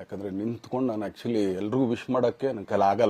ಯಾಕಂದರೆ ನಿಂತ್ಕೊಂಡು ನಾನು ಆ್ಯಕ್ಚುಲಿ ಎಲ್ರಿಗೂ ವಿಶ್ ಮಾಡೋಕ್ಕೆ ನನ್ನ ಆಗಲ್ಲ.